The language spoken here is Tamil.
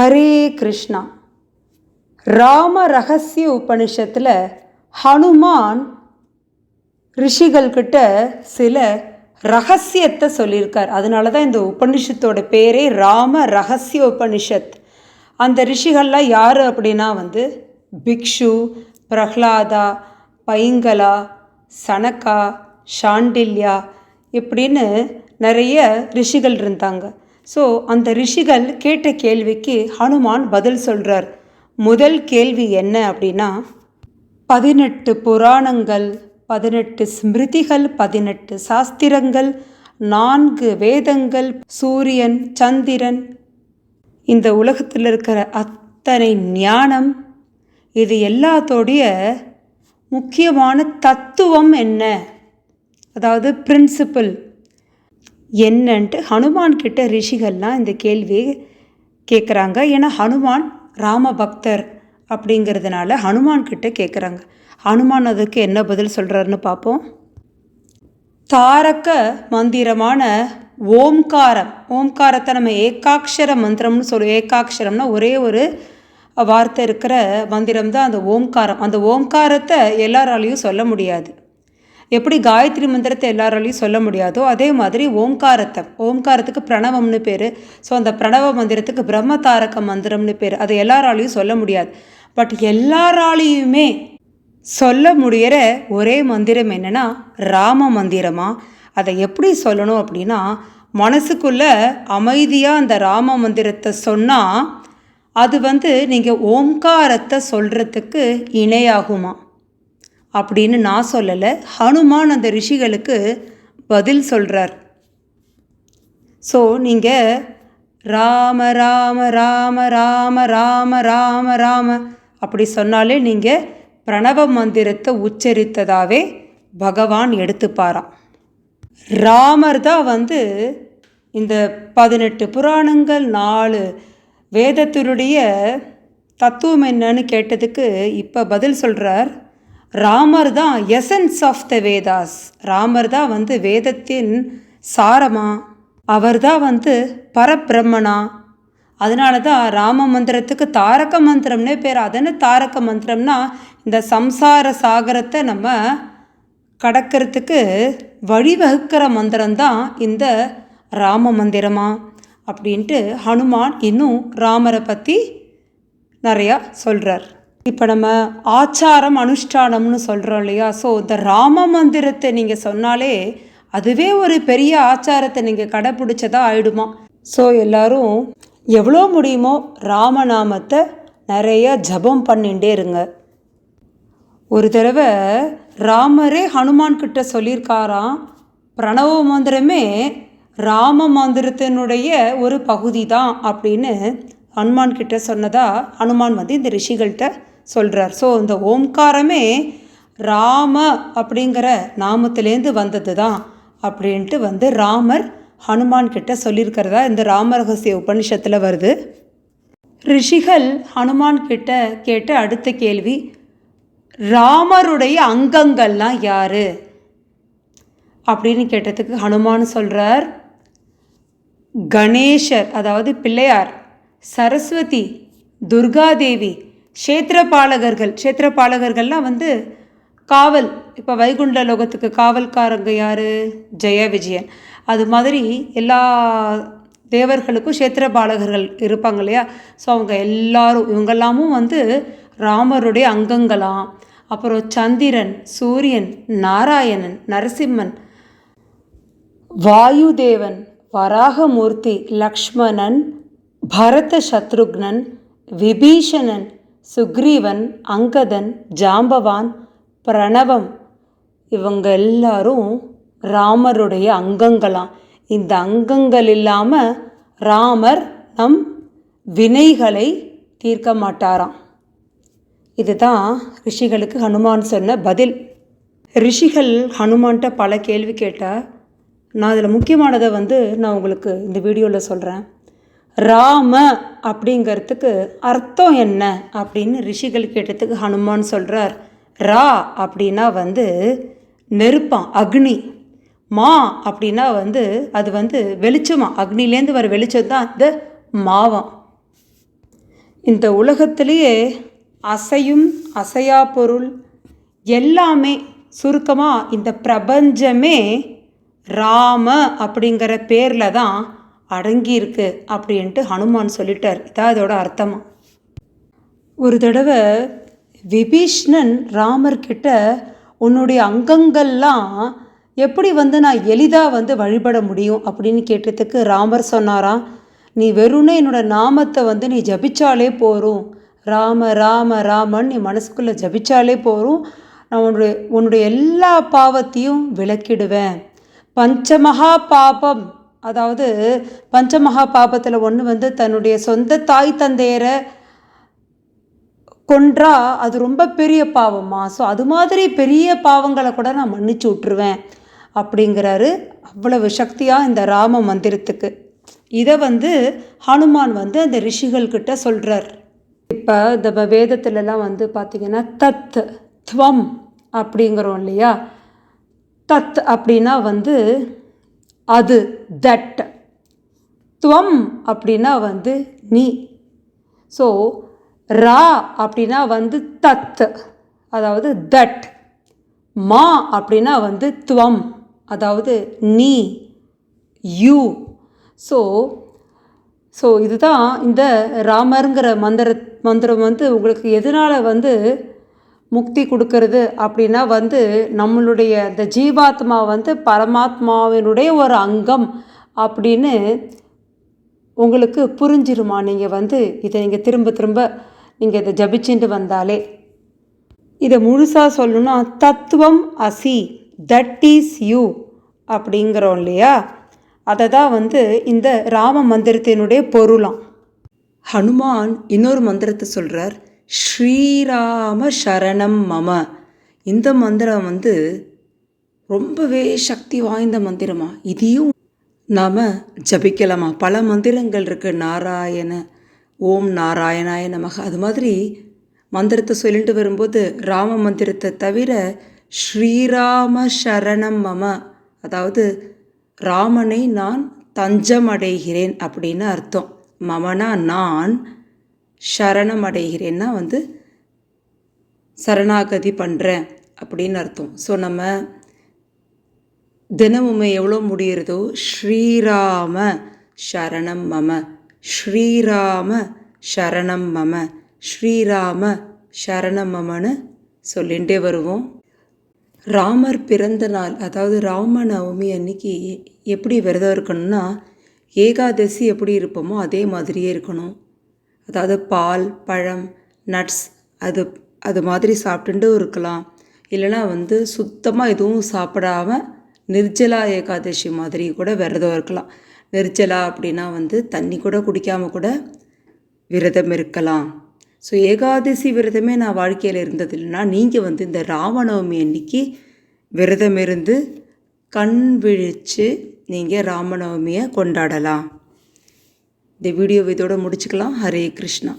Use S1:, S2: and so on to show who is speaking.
S1: ஹரே கிருஷ்ணா. ராம ரகசிய உபனிஷத்தில் ஹனுமான் ரிஷிகள்கிட்ட சில ரகசியத்தை சொல்லியிருக்கார். அதனால தான் இந்த உபனிஷத்தோட பேரே ராம ரகசிய உபனிஷத். அந்த ரிஷிகள்லாம் யார் அப்படின்னா வந்து பிக்ஷு பிரஹ்லாதா பைங்கலா சனக்கா ஷாண்டில்யா இப்படின்னு நிறைய ரிஷிகள் இருந்தாங்க. ஸோ அந்த ரிஷிகள் கேட்ட கேள்விக்கு ஹனுமான் பதில் சொல்கிறார் முதல் கேள்வி என்ன அப்படின்னா பதினெட்டு புராணங்கள் பதினெட்டு ஸ்மிருதிகள் பதினெட்டு சாஸ்திரங்கள் நான்கு வேதங்கள் சூரியன் சந்திரன். இந்த உலகத்தில் இருக்கிற அத்தனை ஞானம் இது எல்லாத்தோடைய முக்கியமான தத்துவம் என்ன? அதாவது பிரின்சிபல் என்னன்ட்டு ஹனுமான் கிட்ட ரிஷிகள்லாம் இந்த கேள்வியை கேட்குறாங்க ஏன்னா ஹனுமான் ராம பக்தர் அப்படிங்கிறதுனால ஹனுமான் கிட்ட கேட்குறாங்க ஹனுமான் அதுக்கு என்ன பதில் சொல்கிறாருன்னு பார்ப்போம் தாரக மந்திரமான ஓம்காரம். ஓம்காரத்தை நம்ம ஏகாட்சர மந்திரம்னு சொல்லுவோம் ஏகாட்சரம்னா ஒரே ஒரு வார்த்தை இருக்கிற மந்திரம் தான் அந்த ஓம்காரம். அந்த ஓம்காரத்தை எல்லாராலையும் சொல்ல முடியாது. எப்படி காயத்ரி மந்திரத்தை எல்லாராலையும் சொல்ல முடியாதோ அதே மாதிரி ஓம்காரத்தை ஓம்காரத்துக்கு பிரணவம்னு பேர். ஸோ அந்த பிரணவ மந்திரத்துக்கு பிரம்ம தாரக மந்திரம்னு பேர். அது எல்லாராலையும் சொல்ல முடியாது. பட் எல்லாராலையுமே சொல்ல முடிகிற ஒரே மந்திரம் என்னென்னா ராம மந்திரமா? அதை எப்படி சொல்லணும் அப்படின்னா மனசுக்குள்ளே அமைதியாக அந்த ராம மந்திரத்தை சொன்னால் அது வந்து நீங்கள் ஓம்காரத்தை சொல்கிறதுக்கு இணையாகுமா? அப்படின்னு நான் சொல்லலை. ஹனுமான் அந்த ரிஷிகளுக்கு பதில் சொல்கிறார் ஸோ நீங்கள் ராம ராம ராம ராம ராம ராம ராம அப்படி சொன்னாலே நீங்கள் பிரணவ மந்திரத்தை உச்சரித்ததாகவே பகவான் எடுத்துப்பாராம். ராமர் தான் வந்து இந்த பதினெட்டு புராணங்கள் நாலு வேதத்தினுடைய தத்துவம் என்னன்னு கேட்டதுக்கு இப்போ பதில் சொல்கிறார் ராமர் தான் essence of the Vedas Ramar தான் வந்து வேதத்தின் சாரமா. அவர் தான் வந்து பரபிரம்மனா. அதனால தான் ராம மந்திரத்துக்கு தாரக மந்திரம்னே பேர். அதென்ன தாரக மந்திரம்னா இந்த சம்சார சாகரத்தை நம்ம கடக்கிறதுக்கு வழிவகுக்கிற மந்திரம்தான் இந்த ராம மந்திரமா அப்படின்ட்டு ஹனுமான் இன்னும் ராமரை பற்றி நிறையா சொல்கிறார் இப்போ நம்ம ஆச்சாரம் அனுஷ்டானம்னு சொல்கிறோம் இல்லையா? ஸோ இந்த ராம மந்திரத்தை நீங்கள் சொன்னாலே அதுவே ஒரு பெரிய ஆச்சாரத்தை நீங்கள் கடைப்பிடிச்சதாக ஆயிடுமா? ஸோ எல்லாரும் எவ்வளோ முடியுமோ ராமநாமத்தை நிறைய ஜபம் பண்ணிகிட்டே இருங்க. ஒரு தடவை ராமரே ஹனுமான்கிட்ட சொல்லியிருக்காராம் பிரணவ மந்திரமே ராம மந்திரத்தினுடைய ஒரு பகுதி தான் அப்படின்னு ஹனுமான் கிட்ட ஹனுமான் வந்து இந்த ரிஷிகள்கிட்ட சொல்கிறார் ஸோ இந்த ஓம்காரமே ராம அப்படிங்கிற நாமத்திலேருந்து வந்தது தான் அப்படின்ட்டு வந்து ராமர் ஹனுமான் கிட்ட சொல்லியிருக்கிறதா? இந்த ராமரகசிய உபனிஷத்தில் வருது. ரிஷிகள் ஹனுமான் கிட்ட கேட்ட அடுத்த கேள்வி ராமருடைய அங்கங்கள்லாம் யாரு? அப்படின்னு கேட்டதுக்கு ஹனுமான் சொல்கிறார் கணேஷர் அதாவது பிள்ளையார் சரஸ்வதி துர்காதேவி க்ஷேத்திரபாலகர்கள். க்ஷேத்திரபாலகர்கள்லாம் வந்து காவல். இப்போ வைகுண்ட லோகத்துக்கு காவல்காரங்க யார்? ஜெய விஜயன். அது மாதிரி எல்லா தேவர்களுக்கும் க்ஷேத்திரபாலகர்கள் இருப்பாங்க இல்லையா? ஸோ அவங்க எல்லாரும் இவங்கெல்லாமும் வந்து ராமருடைய அங்கங்களாம். அப்புறம் சந்திரன் சூரியன் நாராயணன் நரசிம்மன் வாயுதேவன் வராகமூர்த்தி லக்ஷ்மணன் பரத சத்ருக்னன் விபீஷணன் சுக்ரீவன் அங்கதன் ஜாம்பவான் பிரணவம் இவங்க எல்லாரும் ராமருடைய அங்கங்களாம். இந்த அங்கங்கள் இல்லாமல் ராமர் நம் வினைகளை தீர்க்க மாட்டாராம். இதுதான் ரிஷிகளுக்கு ஹனுமான் சொன்ன பதில். ரிஷிகள் ஹனுமான்கிட்ட பல கேள்வி கேட்டால் நான் அதில் முக்கியமானதை வந்து நான் உங்களுக்கு இந்த வீடியோவில் சொல்கிறேன் ராம அப்படிங்கிறதுக்கு அர்த்தம் என்ன அப்படின்னு ரிஷிகள் கேட்டதுக்கு ஹனுமான் சொல்கிறார் ரா அப்படின்னா வந்து நெருப்பான் அக்னி. மா அப்படின்னா வந்து அது வந்து வெளிச்சமா அக்னிலேருந்து வர வெளிச்சம் தான் இந்த மாவம். இந்த உலகத்திலேயே அசையும் அசையா பொருள் எல்லாமே சுருக்கமாக இந்த பிரபஞ்சமே ராம அப்படிங்கிற பேரில் தான் அடங்கியிருக்கு அப்படின்ட்டு ஹனுமான் சொல்லிட்டார். இதான் இதோட அர்த்தமா? ஒரு தடவை விபீஷ்ணன் ராமர்கிட்ட உன்னுடைய அங்கங்கள்லாம் எப்படி வந்து நான் எளிதாக வந்து வழிபட முடியும்? அப்படின்னு கேட்டதுக்கு ராமர் சொன்னாராம் நீ வெறும்னே என்னோட நாமத்தை வந்து நீ ஜபிச்சாலே போரும் ராம ராம ராமன் நீ மனசுக்குள்ளே ஜபிச்சாலே போரும் நான் உன்னுடைய உன்னுடைய எல்லா பாவத்தையும் விளக்கிடுவேன். பஞ்சமகா பாபம். அதாவது பஞ்சமகா பாபத்தில் ஒன்று வந்து தன்னுடைய சொந்த தாய் தந்தையரை கொன்றா அது ரொம்ப பெரிய பாவமா ஸோ அது மாதிரி பெரிய பாவங்களை கூட நான் மன்னிச்சு விட்ருவேன் அப்படிங்கிறாரு. அவ்வளவு சக்தியாக இந்த ராம மந்திரத்துக்கு. இதை வந்து ஹனுமான் வந்து அந்த ரிஷிகள்கிட்ட சொல்கிறார் இப்போ இந்த வேதத்துலலாம் வந்து பார்த்திங்கன்னா தத் துவம் அப்படிங்கிறோம் இல்லையா? தத் அப்படின்னா வந்து அது தட் துவம் அப்படின்னா வந்து நீ. ஸோ ரா அப்படின்னா வந்து தத் அதாவது தட் மா அப்படின்னா வந்து துவம் அதாவது நீ யூ ஸோ ஸோ இதுதான் இந்த ராமருங்கிற மந்திர மந்திரம் வந்து உங்களுக்கு எதனால் வந்து முக்தி கொடுக்கறது அப்படின்னா வந்து நம்மளுடைய இந்த ஜீவாத்மா வந்து பரமாத்மாவினுடைய ஒரு அங்கம் அப்படின்னு உங்களுக்கு புரிஞ்சிருமா? நீங்கள் வந்து இதை நீங்கள் திரும்ப திரும்ப நீங்கள் இதை ஜபிச்சுட்டு வந்தாலே. இதை முழுசாக சொல்லணும்னா தத்துவம் அசி தட் இஸ் யூ அப்படிங்கிறோம் இல்லையா? அதை தான் வந்து இந்த ராம மந்திரத்தினுடைய பொருளாம். ஹனுமான் இன்னொரு மந்திரத்தை சொல்கிறார் ஸ்ரீராம சரணம் மம. இந்த மந்திரம் வந்து ரொம்பவே சக்தி வாய்ந்த மந்திரமா? இதையும் நாம் ஜபிக்கலாமா? பல மந்திரங்கள் இருக்குது நாராயண ஓம் நாராயணாய நமக. அது மாதிரி மந்திரத்தை சொல்லிட்டு வரும்போது ராம மந்திரத்தை தவிர ஸ்ரீராம சரணம் மம. அதாவது ராமனை நான் தஞ்சம் அடைகிறேன் அப்படின்னு அர்த்தம். மமனா நான் சரணம் அடைகிறேன்னா வந்து சரணாகதி பண்ணுறேன் அப்படின்னு அர்த்தம். ஸோ நம்ம தினமுமே எவ்வளோ முடிகிறதோ ஸ்ரீராம சரணம் மம. ஸ்ரீராம சரணம் மம. ஸ்ரீராம சரணம் மமன்னு சொல்லிகிட்டே வருவோம். ராமர் பிறந்த நாள் அதாவது ராம நவமி அன்னைக்கு எப்படி விரதம் இருக்கணும்னா ஏகாதசி எப்படி இருப்போமோ அதே மாதிரியே இருக்கணும். அதாவது பால் பழம் நட்ஸ் அது அது மாதிரி சாப்பிட்டுட்டு இருக்கலாம். இல்லைனா வந்து சுத்தமாக எதுவும் சாப்பிடாம நிர்ஜலா ஏகாதசி மாதிரி கூட விரதம் இருக்கலாம். நிர்ஜலா அப்படின்னா வந்து தண்ணி கூட குடிக்காமல் கூட விரதம் இருக்கலாம். ஸோ ஏகாதசி விரதமே நான் வாழ்க்கையில் இருந்தது இல்லைன்னா நீங்கள் வந்து இந்த ராமநவமி அன்னைக்கு விரதம் இருந்து கண் விழித்து நீங்கள் ராமநவமியை கொண்டாடலாம். இந்த வீடியோ இதோட முடிச்சுக்கலாம். ஹரே கிருஷ்ணா.